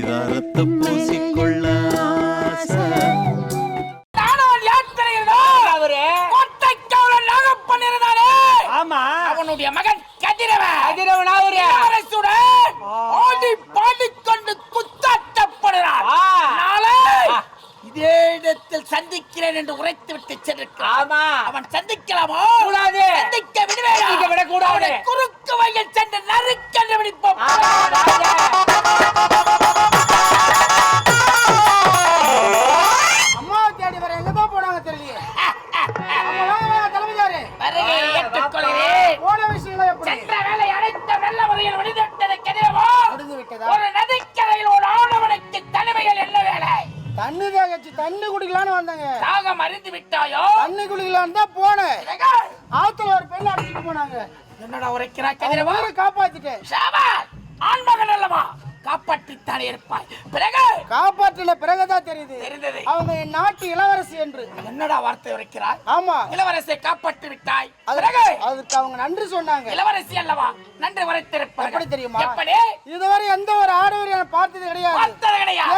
பரிதாரத்தை பூசிக்கொள்ள அவனுடைய மகன் கதிரவன். கதிரவன் அவரு. ஆடி பாடிக்கொண்டு குத்தாட்டப்படுகிறான். ஆ. நாளை. இதே இடத்தில் சந்திக்கிறேன் என்று உரைத்து விட்டு சென்றிருக்கிறான். ஆமா. அவன் சந்திக்கலாமோ? கூடாது. சந்திக்க விடுவேன்? விடக்கூடாது. குறுக்கு வயல் சென்று நறுக்கென்று விடுப்போம் பிறகு காப்பாற்றின பிறகுதான் தெரியுது. தெரிந்தது. அவங்க என் நாட்டு இளவரசி என்று. என்னடா வார்த்தை உரைக்கிறாய்? ஆமா. இளவரசியை காப்பாற்றி விட்டாய். பிறகு அதுக்கு அவங்க நன்றி சொன்னாங்க. இளவரசி அல்லவா? நன்றி உரைத்திருப்பார்கள் எப்படி தெரியுமா? எப்படி? இதுவரை எந்த ஒரு ஆடவரையும் நான் பார்த்தது கிடையாது.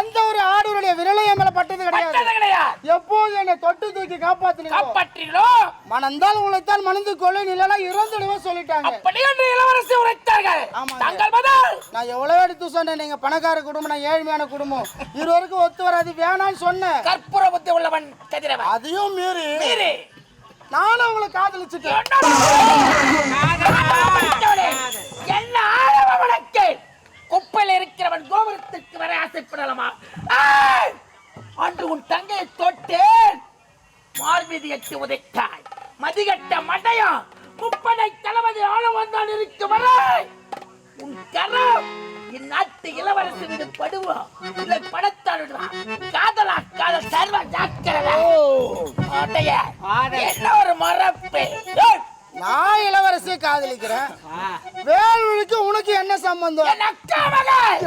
எந்த ஒரு ஆடவருடைய விரலையும் மேல பட்டது கிடையாது. கிடையாது. எப்போது என்னை தொட்டு தூக்கி காப்பாத்தினீங்களோ காப்பாற்றீங்களோ மணந்தால் உங்களைத்தான் மணந்து கொள்ளு இல்லைன்னா இறந்துடுவேன் சொல்லிட்டாங்க. அப்படி என்று இளவரசி உரைத்தார்கள். ஆமாங்க. தங்கள் பதில். நான் எவ்வளவு எடுத்து சொன்னேன் நீங்க பணக்கார குடும்பம் நான் ஏழ்மையான குடும்பம். இருவருக்கும் ஒத்து வராது. வேணாம்னு சொன்னேன். கற்பூர புத்தி உள்ளவன் கதிரவன். அதையும் மீறி மீறி. நானும் உங்களை காதலிச்சுட்டேன். என்ன ஆழம் உனக்கு குப்பையில் இருக்கிறவன் கோபுரத்திற்கு வர ஆசைப்படலாமா! அன்று உன் தங்கையை தொட்டேன். மார்மீதி எட்டு உதைத்தாய். மதிகட்ட மடையம் முப்படை தளபதி ஆள வந்தான் இருக்கும் வரை உன் கரம் என் நாட்டு இளவரசி மீது படுவோம் இல்லை படத்தான் விடுவான் காதலா காதல் சர்வ ஜாக்கிரதா என்ன ஒரு மரப்பு ஏய்! நான் இளவரசியை காதலிக்கிறேன். வேலுக்கு உனக்கு என்ன சம்பந்தம்? என் அக்கா மகள்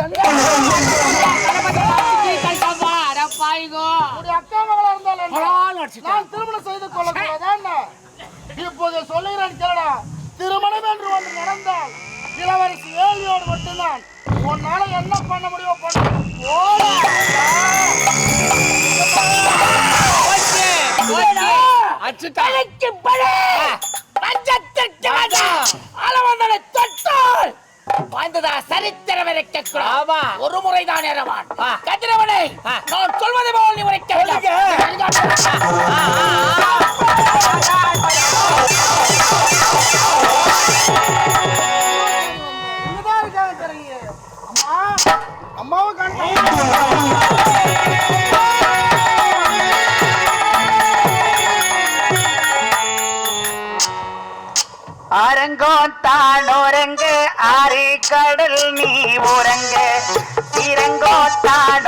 உன்னுடைய அக்கா மகளா இருந்தாலும் என்ன? நான் திருமணம் செய்து என்ன? இப்போது சொல்லுகிறேன் கேளடா திருமணம் என்று ஒன்று நடந்தால் இளவரசி வேலியோடு மட்டும்தான். உன்னால என்ன பண்ண முடியுமோ பண்ண. ஒரு முறைதான். கதிரவனை. நான் சொல்வதை போல் நீ உரைக்க அம்மாவை காணோம் உறங்கு ஆரி கடல் நீ உறங்க. இறங்கோ தான்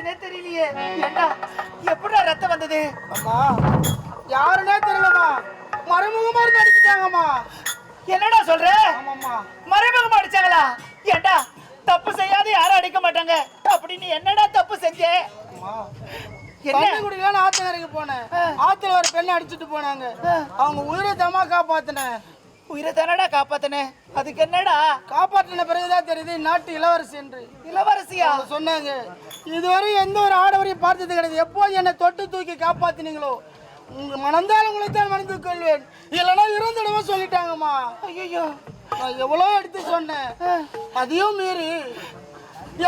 என்னாச்சுன்னே தெரியலையே. ஏண்டா எப்படிடா ரத்தம் வந்தது? அம்மா யாருன்னே தெரியலம்மா. மறைமுகமா இருந்து அடிச்சுட்டாங்கம்மா. என்னடா சொல்ற? ஆமாம்மா. மறைமுகமா அடிச்சாங்களா? ஏண்டா தப்பு செய்யாத யாரும் அடிக்க மாட்டாங்க. அப்படி நீ என்னடா தப்பு செஞ்ச? தண்ணி குடிக்கலான்னு ஆத்தங்கரைக்கு போனேன். ஆத்துல ஒரு பெண்ணை அடிச்சிட்டு போனாங்க. அவங்க உயிரை தமா காப்பாத்தினேன் உயிரை தானடா காப்பாத்தனே? அதுக்கு என்னடா? காப்பாற்றின பிறகுதான் தெரியுது நாட்டு இளவரசி என்று. இளவரசியா? சொன்னாங்க இதுவரை எந்த ஒரு ஆடவரையும் பார்த்தது கிடையாது. எப்போது என்னை தொட்டு தூக்கி காப்பாத்தினீங்களோ உங்க மணந்தால் உங்களை தான் மணந்து கொள்வேன். இல்லைன்னா இருந்துடுவோம் சொல்லிட்டாங்கம்மா. ஐயோ நான் எவ்வளோ எடுத்து சொன்னேன். அதையும் மீறி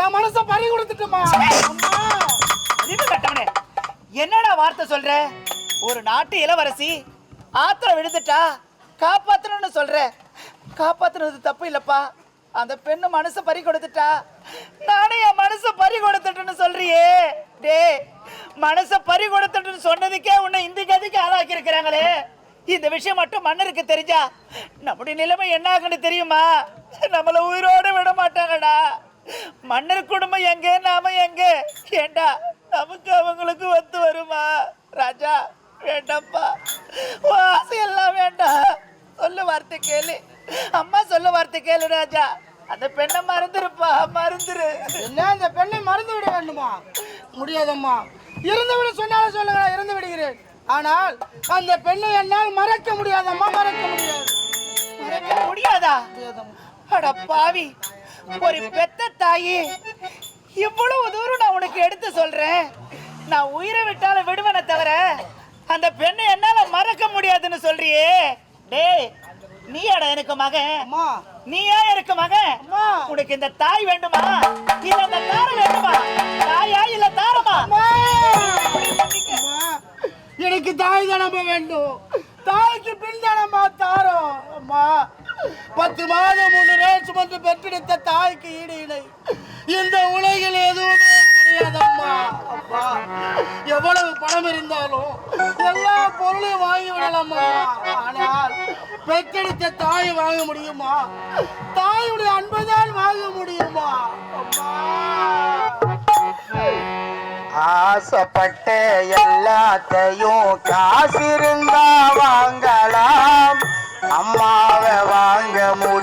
என் மனசை பறி கொடுத்துட்டுமா அம்மா என்னடா வார்த்தை சொல்ற? ஒரு நாட்டு இளவரசி ஆத்திரம் விழுந்துட்டா காப்பாத்தணும்னு சொல்கிறேன் காப்பாத்துனது தப்பு இல்லப்பா. அந்த பெண்ணு மனசை பறி கொடுத்துட்டா. நானே என் மனசை பறி கொடுத்துட்டுன்னு சொல்றியே. டே மனசை பறி கொடுத்துட்டுன்னு சொன்னதுக்கே உன்னை இந்த கதிக்கு ஆளாக்கி இருக்கிறாங்களே இந்த விஷயம் மட்டும் மன்னருக்கு தெரிஞ்சா நம்முடைய நிலைமை என்ன ஆகுன்னு தெரியுமா? நம்மள உயிரோட விட மாட்டாங்கடா. மன்னர் குடும்பம் எங்க நாம எங்க? ஏண்டா நமக்கு அவங்களுக்கு ஒத்து வருமா? ராஜா வேண்டாம்ப்பா. ஆசையெல்லாம் வேண்டாம். சொல்ல வார்த்தை கேளு. அம்மா சொல்ல வார்த்தை கேளு ராஜா. அந்த பெண்ணை மறந்துருப்பா மறந்துரு. என்ன அந்த பெண்ணை மறந்து விட வேண்டுமா? முடியாதம்மா. இருந்து விட சொன்னாலும் சொல்லுங்க இருந்து விடுகிறேன். ஆனால் அந்த பெண்ணை என்னால் மறக்க முடியாதம்மா மறக்க முடியாது. மறக்க முடியாதா? அட பாவி. ஒரு பெத்த தாயி இவ்வளவு தூரம் நான் உனக்கு எடுத்து சொல்றேன். நான் உயிரை விட்டாலும் விடுவனை தவிர அந்த பெண்ணை என்னால மறக்க முடியாதுன்னு சொல்றியே. டேய் நீயாடா எனக்கு மகன்? அம்மா. நீயா எனக்கு மகன். உனக்கு இந்த தாய் வேண்டுமா? இல்ல இந்த தாரம் வேண்டுமா? தாயா இல்ல தாரமா? எனக்கு தாய் தானம்மா வேண்டும். தாய்க்கு பின் தானம்மா தாரம். அம்மா. பத்து மாதம் முன்னு சுமந்து பெற்றெடுத்த தாய்க்கு ஈடு இணை. இந்த உலகில் எதுவுமே முடியாதம்மா அப்பா எவ்வளவு பணம் இருந்தாலும் எல்லா பொருளையும் வாங்கி விடலாமா ஆனால் பெற்றெடுத்த தாய் வாங்க முடியுமா? தாயுடைய அன்புதான் வாங்க முடியுமா? அம்மா ஆசைப்பட்ட எல்லாத்தையும் காசிருந்தா வாங்கலாம். அம்மாவை வாங்க முடியும்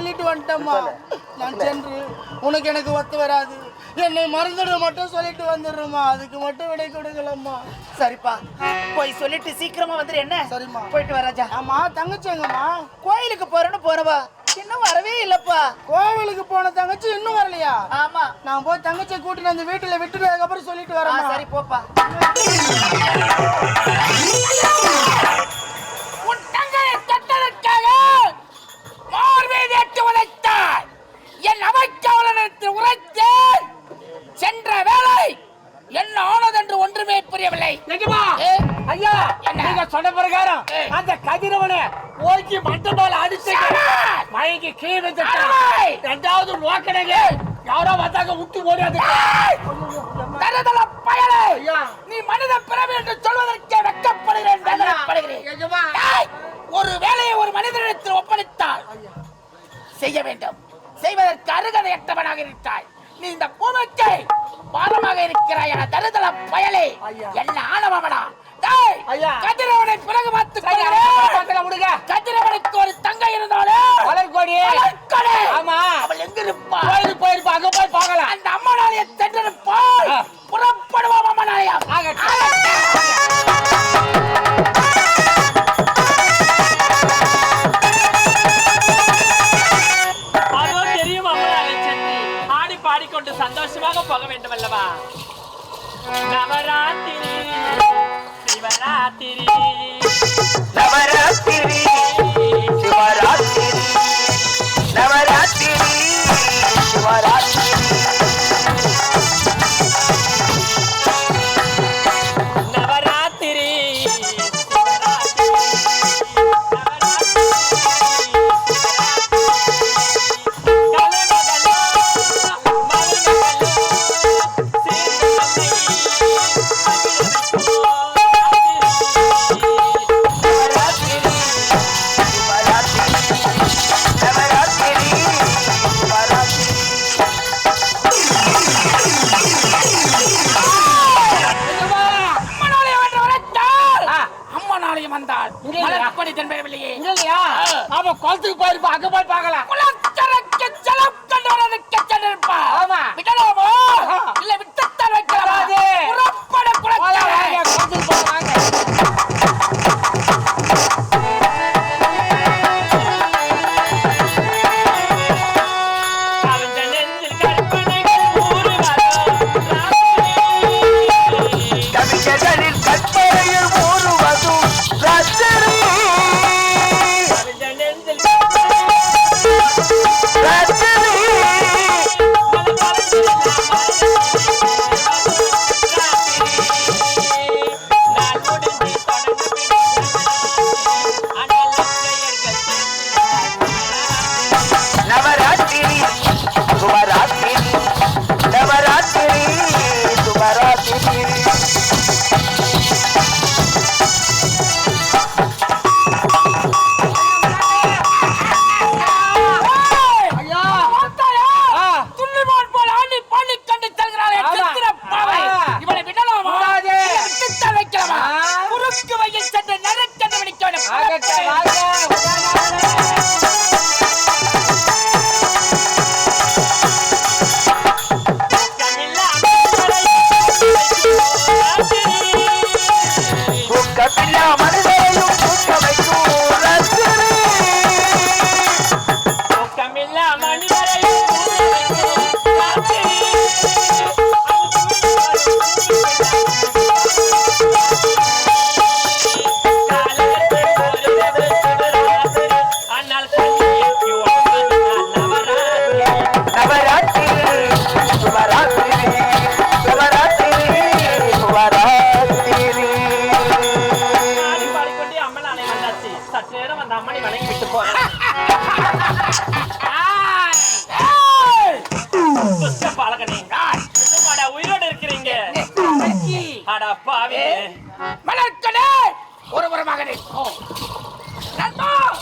சொல்லிட்டு வந்துட்டம்மா. நான் சென்று உனக்கு எனக்கு ஒத்து வராது. என்னை மறந்துடு மட்டும் சொல்லிட்டு வந்துடுறோம்மா. அதுக்கு மட்டும் விடை கொடுக்கலம்மா. சரிப்பா. போய் சொல்லிட்டு சீக்கிரமா வந்துரு என்ன? சரிம்மா. போயிட்டு வர ராஜா. ஆமா தங்கச்சிங்கம்மா. கோயிலுக்கு போறேன்னு போனவா இன்னும் வரவே இல்லப்பா. கோவிலுக்கு போன தங்கச்சி இன்னும் வரலையா? ஆமா. நான் போய் தங்கச்சியை கூட்டிட்டு அந்த வீட்டுல விட்டுட்டு அதுக்கப்புறம் சொல்லிட்டு வரேன் சரி போப்பா உன் தங்களை தொட்டதற்காக மார்பீதி எட்டு உதைத்தாய் என் அமைக்காவலனத்தில் உரைத்தேன் சென்ற வேலை என்ன ஆனதென்று ஒன்றுமே புரியவில்லை. ஐயா? நீங்க சொன்ன பிரகாரம். அந்த கதிரவனை ஓங்கி மண்டபால அடிச்சு! மயங்கி கீழே! ரெண்டாவது நோக்கணைங்க யாரோ வந்தாங்க விட்டு ஓடியாது தருதல பயலே! ஐயா. நீ மனித பிறவி என்று சொல்வதற்கே வெட்கப்படுகிறேன் வேதனைப்படுகிறேன் ஒரு வேலையை ஒரு மனிதனிடத்தில் ஒப்படைத்தால் செய்ய வேண்டும். செய்வதற்கு அருகதையற்றவனாக இருக்கிறாய் நீ இந்த பூமிக்கு பாரமாக இருக்கிறாய் என தருதல பயலே. என்ன ஆணவமடா. கதிரவனை பிறகு விடுங்க கதிரவனுக்கு ஒரு தங்கை இருந்தாலே வளர்கோடி. ஆமா. அவள் எங்க இருப்பா கோயிலுக்கு போயிருப்பா. அங்க போய் பார்க்கலாம். அந்த அம்மனாலய சென்றிருப்பால் ஆ. சிவராத்திரி. சிவராத்திரி. Gracias.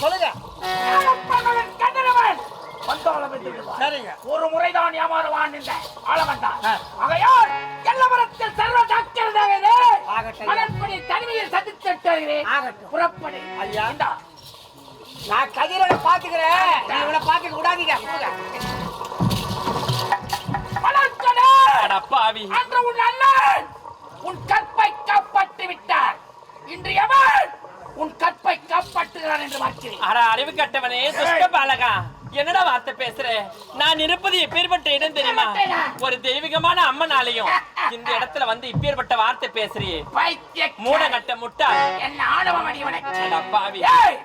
சொல்லுங்க. என்று. சரிங்க. ஒரு முறைதான் ஏமாறுவான் இந்த ஆளவன் தான் ஆகையால் எல்லவரத்தில் சர்வ. ஆகட்டும். மலர்ப்படி தனிமையில் சந்தித்து வருகிறேன் ஆகட்டும். புறப்படு. ஐயா. நான் கதிரவனை பாத்துக்கிறேன் நீ இவனை பாத்துக்க விடாதீங்க பாவி. அன்று உன் அண்ணன் உன் கற்பை காப்பாற்றி விட்டார் இன்று எவன் உன் கற்பை காப்பாற்றுகிறான் என்று பார்க்கிறேன். அட அறிவு கட்டவனே துஷ்ட பாலகா. என்னடா வார்த்தை பேசுற? நான் இருப்பது எப்பேற்பட்ட இடம் தெரியுமா? ஒரு தெய்வீகமான அம்மன் ஆலயம் இந்த இடத்துல வந்து இப்பேற்பட்ட வார்த்தை பேசுறியே. மூட கட்ட முட்டா. என்ன ஆணவம் அடி உனக்கு. அட பாவி. ஏய்,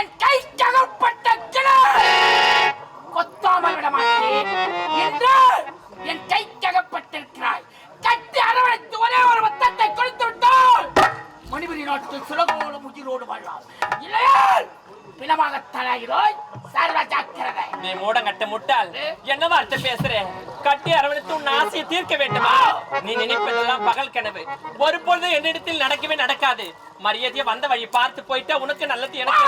என் கை தகப்பட்ட கொத்தாமல் விட மாட்டேன். என்று என் கை தகப்பட்டிருக்கிறாய். கட்டி அரவணைத்து ஒரே ஒரு மொத்தத்தை கொடுத்து மணிபுரி நாட்டில் சுலகோடு முதிரோடு வாழலாம் இல்லையால் பிணமாக தலாகிறோய் சர்வ ஜாக்கிரதை. நீ மூடம் கட்ட முட்டாள் என்ன வார்த்தை பேசுற? கட்டி அரவணைத்து உன் ஆசையை தீர்க்க வேண்டுமா? நீ நினைப்பதெல்லாம் பகல் கனவு. ஒரு பொழுது என்னிடத்தில் நடக்கவே நடக்காது. மரியாதையை வந்த வழி பார்த்து போயிட்டா உனக்கு நல்லது எனக்கு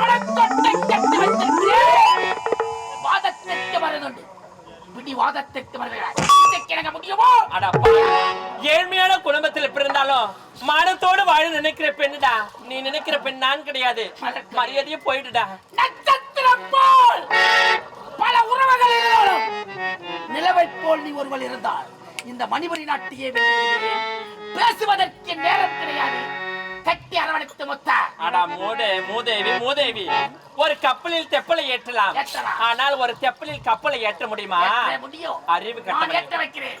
மனத்தொட்டை கட்டி வைத்திருக்கிறேன். வாதத்திற்கு பிடி வாதத்திற்கு வருகிறார் இதற்கு எனக்கு முடியுமோ அடப்பா ஏழ்மையான குடும்பத்துல பிறந்தாலும் மானத்தோடு வாழ நினைக்கிற பெண்ணுடா நீ நினைக்கிற பெண் நான் கிடையாது. மரியாதையே போயிடுடா. நட்சத்திரம் போல் பல உறவுகள் இருந்தாலும் நிலவை போல் நீ ஒருவள் இருந்தால் இந்த மணிமணி நாட்டையே பேசுவதற்கு நேரம் கிடையாது. கட்டி அரவணைத்து அடா மூதே மூதேவி மூதேவி. ஒரு கப்பலில் தெப்பலை ஏற்றலாம். ஆனால் ஒரு தெப்பலில் கப்பலை ஏற்ற முடியுமா? முடியும். அறிவு கட்டம் ஏற்ற வைக்கிறேன்.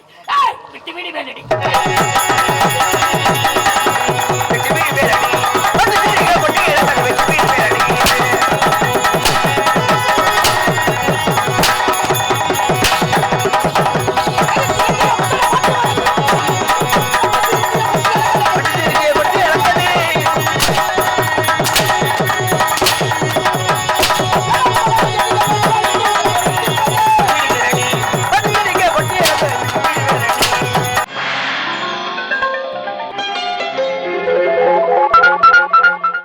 விட்டு விடு வேலடி